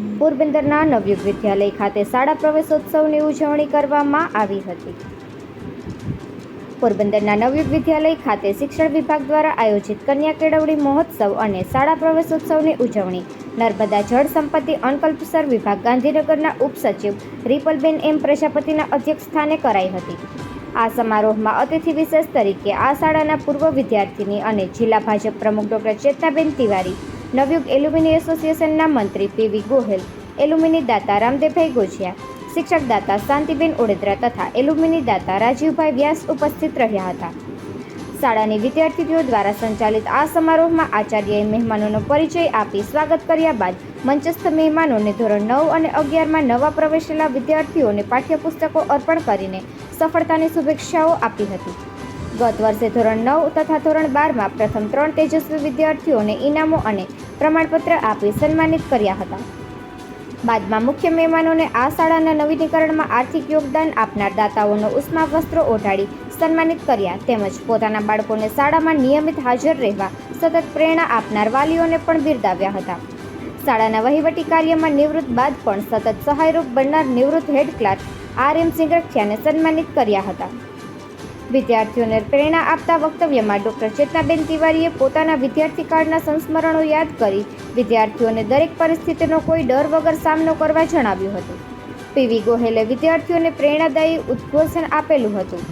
પોરબંદરના નવયુગ વિદ્યાલય ખાતે શાળા પ્રવેશોત્સવની ઉજવણી કરવામાં આવી હતી. પોરબંદરના નવયુગ વિદ્યાલય ખાતે શિક્ષણ વિભાગ દ્વારા આયોજિત કન્યા કેળવણી મહોત્સવ અને શાળા પ્રવેશોત્સવની ઉજવણી નર્મદા જળ સંપત્તિ અનકલ્પસર વિભાગ ગાંધીનગરના ઉપસચિવ રિપલબેન એમ પ્રજાપતિના અધ્યક્ષસ્થાને કરાઈ હતી. આ સમારોહમાં અતિથિ વિશેષ તરીકે આ શાળાના પૂર્વ વિદ્યાર્થીની અને જિલ્લા ભાજપ પ્રમુખ ડોક્ટર ચેતનાબેન તિવારી નવયુગ એલ્યુમિની એસોસિએશનના મંત્રી પીવી ગોહેલ, એલ્યુમિની દાતા રામદેવભાઈ ગોજિયા, શિક્ષક દાતા શાંતિબેન ઓડેદરા તથા એલ્યુમિની દાતા રાજીવભાઈ વ્યાસ ઉપસ્થિત રહ્યા હતા. શાળાની વિદ્યાર્થીઓ દ્વારા સંચાલિત આ સમારોહમાં આચાર્યએ મહેમાનોનો પરિચય આપી સ્વાગત કર્યા બાદ મંચસ્થ મહેમાનોને ધોરણ નવ અને અગિયારમાં નવા પ્રવેશેલા વિદ્યાર્થીઓને પાઠ્યપુસ્તકો અર્પણ કરીને સફળતાની શુભેચ્છાઓ આપી હતી. ગત વર્ષે ધોરણ નવ તથા ધોરણ બારમાં પ્રથમ ત્રણ તેજસ્વી વિદ્યાર્થીઓને ઇનામો અને પ્રમાણપત્ર આપી સન્માનિત કર્યા હતા. બાદમાં મુખ્ય મહેમાનોને આ શાળાના નવીનીકરણમાં આર્થિક યોગદાન આપનાર દાતાઓનો ઉષ્મા વસ્ત્રો ઓઢાડી સન્માનિત કર્યા તેમજ પોતાના બાળકોને શાળામાં નિયમિત હાજર રહેવા સતત પ્રેરણા આપનાર વાલીઓને પણ બિરદાવ્યા હતા. શાળાના વહીવટી કાર્યમાં નિવૃત્ત બાદ પણ સતત સહાયરૂપ બનનાર નિવૃત્ત હેડ ક્લાર્ક આર એમ સિંગરખિયાને સન્માનિત કર્યા હતા. વિદ્યાર્થીઓને પ્રેરણા આપતા વક્તવ્યમાં ડૉક્ટર ચેતનાબેન તિવારીએ પોતાના વિદ્યાર્થી કાળના સંસ્મરણો યાદ કરી વિદ્યાર્થીઓને દરેક પરિસ્થિતિનો કોઈ ડર વગર સામનો કરવા જણાવ્યું હતું. પીવી ગોહેલે વિદ્યાર્થીઓને પ્રેરણાદાયી ઉદ્ઘોષણ આપેલું હતું.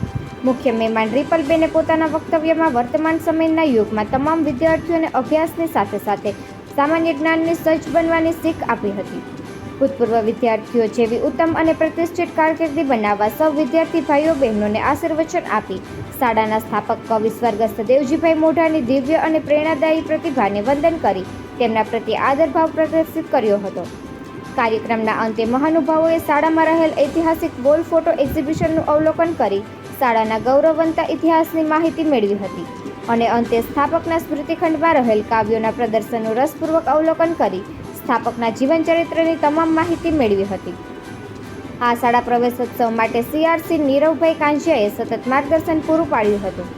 મુખ્ય મહેમાન રિપલબેને પોતાના વક્તવ્યમાં વર્તમાન સમયના યુગમાં તમામ વિદ્યાર્થીઓને અભ્યાસની સાથે સાથે સામાન્ય જ્ઞાનની સજ્જ બનવાની શીખ આપી હતી. ભૂતપૂર્વ વિદ્યાર્થીઓ જેવી ઉત્તમ અને પ્રતિષ્ઠિત કારકિર્દી બનાવવા સૌ વિદ્યાર્થી ભાઈઓ બહેનોને આશીર્વચન આપી શાળાના સ્થાપક કવિ સ્વર્ગસ્થ દેવજીભાઈ મોઢાની દિવ્ય અને પ્રેરણાદાયી પ્રતિભાને વંદન કરી તેમના પ્રત્યે આદરભાવ પ્રદર્શિત કર્યો હતો. કાર્યક્રમના અંતે મહાનુભાવોએ શાળામાં રહેલ ઐતિહાસિક વોલ ફોટો એક્ઝિબિશનનું અવલોકન કરી શાળાના ગૌરવવંતા ઇતિહાસની માહિતી મેળવી હતી અને અંતે સ્થાપકના સ્મૃતિખંડમાં રહેલ કાવ્યોના પ્રદર્શનનું રસપૂર્વક અવલોકન કરી સ્થાપકના જીવનચરિત્રની તમામ માહિતી મેળવી હતી. આ શાળા પ્રવેશોત્સવ માટે સીઆરસી નીરવભાઈ કાંજિયાએ સતત માર્ગદર્શન પૂરું પાડ્યું હતું.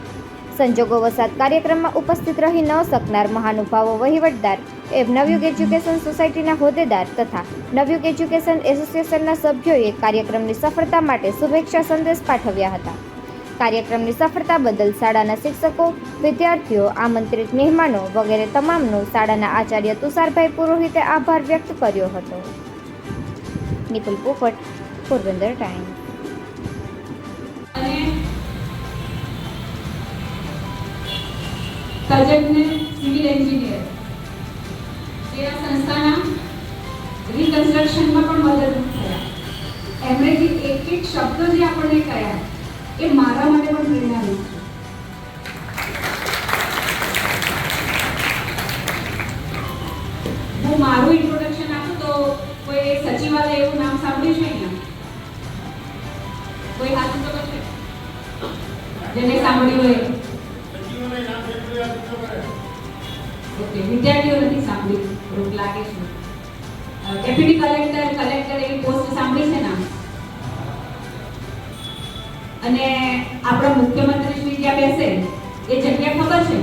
સંજોગો વસાત કાર્યક્રમમાં ઉપસ્થિત રહી ન શકનાર મહાનુભાવો વહીવટદાર એમ નવયુગ એજ્યુકેશન સોસાયટીના હોદ્દેદાર તથા નવયુગ એજ્યુકેશન એસોસિએશનના સભ્યોએ કાર્યક્રમની સફળતા માટે શુભેચ્છા સંદેશ પાઠવ્યા હતા. કાર્યક્રમની સફળતા બદલ શાળાના શિક્ષકો, વિદ્યાર્થીઓ, આમંત્રિત મહેમાનો વગેરે તમામનો શાળાના આચાર્ય તુષારભાઈ પુરોહિતે આભાર વ્યક્ત કર્યો હતો. નિપુલ પોપટ, પોરબંદર ટાઈમ રિકન્સ્ટ્રક્શનમાં પણ મદદરૂપ થયા. એમણે એક એક શબ્દો જે આપણને કહ્યા એ મારા માટે પણ પ્રેરણારૂપ છે. હું મારું ઇન્ટ્રોડક્શન આપું તો કોઈ સચિવાલય એવું નામ સાંભળ્યું છે અહીંયા? કોઈ હાથ તો કરશે? જેને સાંભળ્યું હોય. ઓકે, વિદ્યાર્થીઓ નથી સાંભળ્યું. રોક લાગે છે. ડેપ્યુટી કલેક્ટર કલેક્ટર એવી પોસ્ટ સાંભળી છે નામ અને આપણા મુખ્યમંત્રી શ્રી ત્યાં બેસે, એ જગ્યા ખબર છે?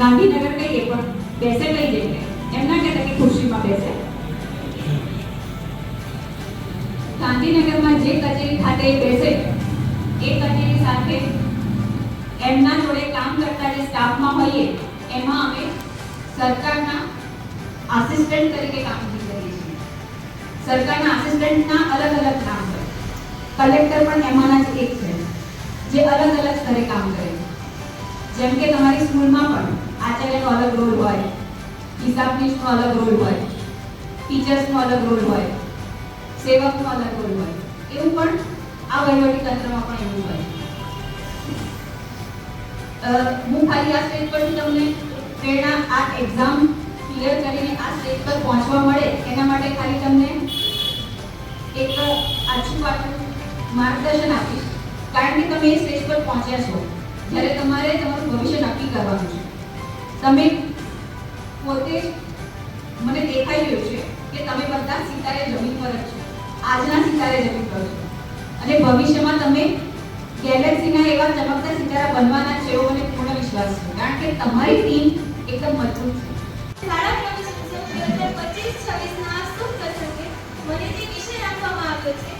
ગાંધીનગર કહીએ, પણ બેસે કઈ જગ્યાએ? એમ ના કહેતા કે ખુરશીમાં બેસે. ગાંધીનગરમાં જે કચેરી ખાતે બેસે, એ કચેરી સાથે એમના જોડે કામ કરતા જે સ્ટાફમાં હોઈએ, એમાં અમે સરકારના આસિસ્ટન્ટ તરીકે કામગીરી કરીએ છીએ. સરકારના આસિસ્ટન્ટના અલગ અલગ નામ કલેક્ટર પણ એમાંના જ એક છે, જે અલગ અલગ સ્તરે કામ કરે છે. જેમ કે તમારી સ્કૂલમાં પણ આચાર્યનો અલગ રોલ હોય, હિસાબનીશનો અલગ રોલ હોય, ટીચર્સનો અલગ રોલ હોય, સેવકનો અલગ રોલ હોય, એવું પણ આ વહીવટી તંત્રમાં પણ એવું હોય હું ખાલી આ સ્ટેજ પરથી તમને પ્રેરણા, આ એક્ઝામ ક્લિયર કરીને આ સ્ટેજ પર પહોંચવા મળે, એના માટે માર્ગદર્શન આપીશ. કારણ કે તમે એ સ્ટેજ પર પહોંચ્યા છો. જ્યારે તમારે તમારું ભવિષ્ય નક્કી કરવાનું છે. તમે પોતે મને દેખાઈ રહ્યું છે કે તમે બધા સિતારે જમીન પર જ છો. આજના સિતારે જમીન પર છો. અને ભવિષ્યમાં તમે ગેલેક્સીના એવા ચમકતા સિતારા બનવાના છે એવો મને પૂર્ણ વિશ્વાસ છે. કારણ કે તમારી ટીમ એકદમ મજબૂત છે. શાળા મને જે વિષય આપવામાં આવ્યો છે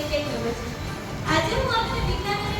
તે કેમ ગમે છે? આજે હું આપને વિજ્ઞાન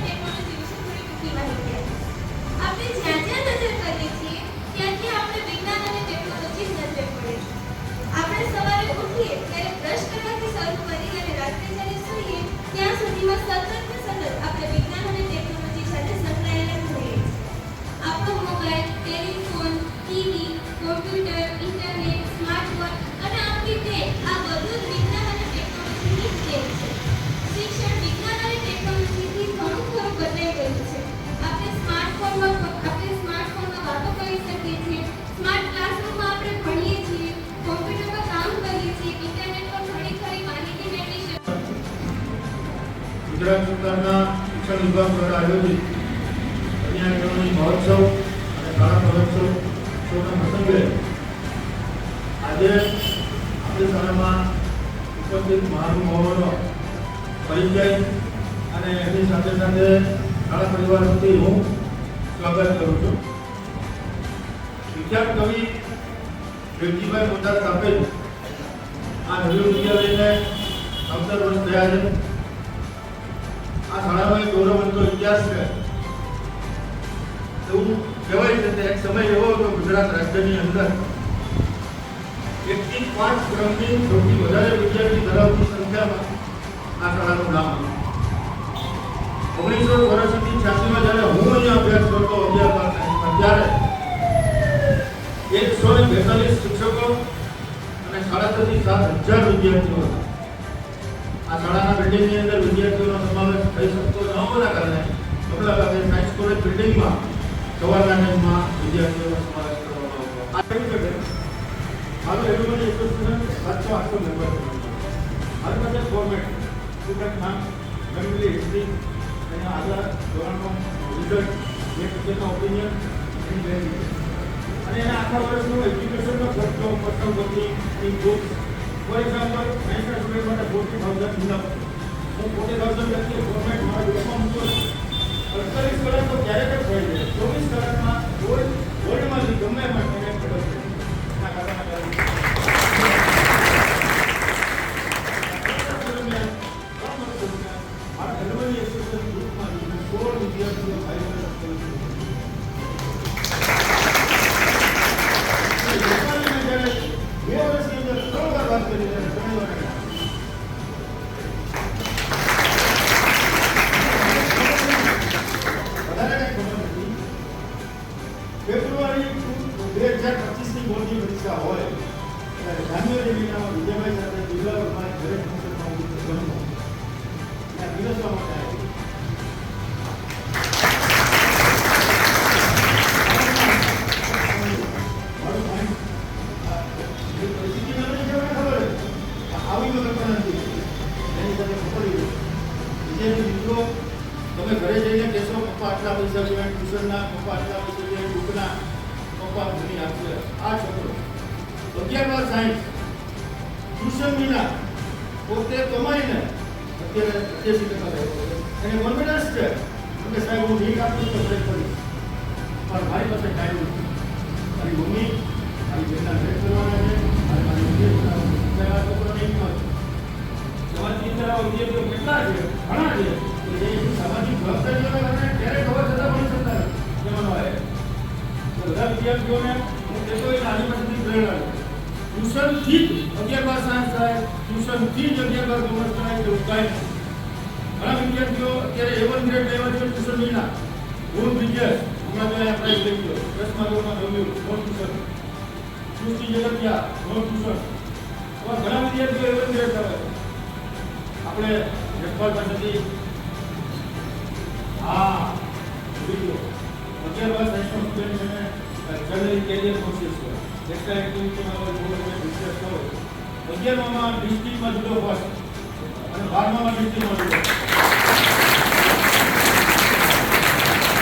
ગુજરાત સરકારના શિક્ષણ વિભાગ દ્વારા આયોજિત કન્યા કેળવણી મહોત્સવ અને શાળા મહોત્સવ શોના પ્રસંગે આજે આપણી શાળામાં ઉપસ્થિત મહાનુભાવોનો પરિચય અને એની સાથે સાથે શાળા પરિવાર વતી હું સ્વાગત કરું છું. વિખ્યાત કવિ વેલજીભાઈ મોટા સ્થાપિત આ નવી વિદ્યાલયને સત્તર વર્ષ થયા છે. આ શાળામાં ગૌરવંતો ઇતિહાસ છે. એવું કહેવાય છે કે એક સમય એવો હતો ગુજરાત રાજ્યની અંદર, એકથી પાંચ ક્રમની સૌથી વધારે વિદ્યાર્થી ધરાવતી સંખ્યામાં આ શાળાનું નામ ઓગણીસો ચોરાસીથી છ્યાસીમાં જ્યારે હું અહીંયા અભ્યાસ કરતો અગિયાર બાર ત્યારે એકસો ને બેતાલીસ શિક્ષકો અને સાડા છથી સાત હજાર વિદ્યાર્થીઓ હતા. મારું એલ્યુમની એસોસિએશન સાતસો આઠસો મેમ્બર ಅದು ಮತ್ತೆ પાસે ફોર્મેટ ನಾನು ನಮ್ಮಲ್ಲಿ હિસ્ટ્રી એના આગળ ધોરણનો રિઝલ્ટ જે ટીચરના ઓપિનિયન અને એના આખા વર્ષનો એજ્યુકેશનનો ખર્ચો personal in books for example સાયન્સના સ્ટુડન્ટ માટે ફોર્ટી થાઉઝન્ડ ઇનફ હું ફોર્ટી થાઉઝન્ડ વ્યક્તિ ગવર્મેન્ટ મારા ગ્રુપમાં મૂકું અડતાલીસ કલાક તો ક્યારેક જ થઈ જાય ચોવીસ કલાકમાં ગોલ્ડ ગોલ્ડમાંથી ગમે એમાં પરીક્ષા હોય, ત્યારે જાન્યુઆરી મહિનામાં વિજયભાઈ સાથે જિલ્લામાં ઘરે ફંક્શનમાં હું જન્મ ત્યાં પીરસવા માટે તમે ઘરે જઈને કહેશો, પપ્પા આટલા પૈસા જોઈએ ટ્યુશનના, પપ્પા આટલા પૈસા જોઈએ બુકના પપ્પા આપશે. આ છોકરો. અગિયાર સાયન્સ ટ્યુશન વિના. પોતે કમાઈને અત્યારે અઠ્યાસી ટકા લેવો એને કોન્ફિડન્સ છે. કે સાહેબ, હું ઠીક આપું તો બ્રેક કરીશ પણ મારી પાસે ટાઈમ નથી. મારી મમ્મી, મારી બેટા ભેટ કરવાના છે. અને મારી નહીં છોકરાને એક સમાજની અંદર વિદ્યાર્થીઓ કેટલા છે? ઘણા છે. કે જે સામાજિક જવાબદારીઓના કારણે ક્યારેય ખબર થતા પણ શકતા નથી એમાંનો આવે તો બધા વિદ્યાર્થીઓને હું કહેતો હોય પાસેથી પ્રેરણા લો ટ્યુશનથી જ અગિયાર સાયન્સ થાય ટ્યુશનથી જ અગિયાર કોમર્સ થાય તેવું કાંઈ. ઘણા વિદ્યાર્થીઓ અત્યારે એવન ગ્રેડ લેવા છે ટ્યુશન વિના ગુણ બ્રિજેશ હમણાં તો અહીંયા પ્રાઇઝ લઈ ગયો. દસમા ધોરણમાં નવ્યું નો ટ્યુશન. સૃષ્ટિ જગતિયા, નો ટ્યુશન. એવા ઘણા વિદ્યાર્થીઓ એવન ગ્રેડ કરે આપણે જગપાલ પાસેથી હા અગિયાર બાર સાયન્સનો સ્ટુડન્ટ છે ને જનરલી કેરિયર કોર્સિસ છે એક્સ્ટ્રા એક્ટિવિટીમાં હોય થોડો તમે ડિસ્કસ કરો અગિયારમાં ડિસ્ટ્રિક્ટમાં જુદો ફર્સ્ટ અને બારમામાં ડિસ્ટ્રિક્ટમાં જુદો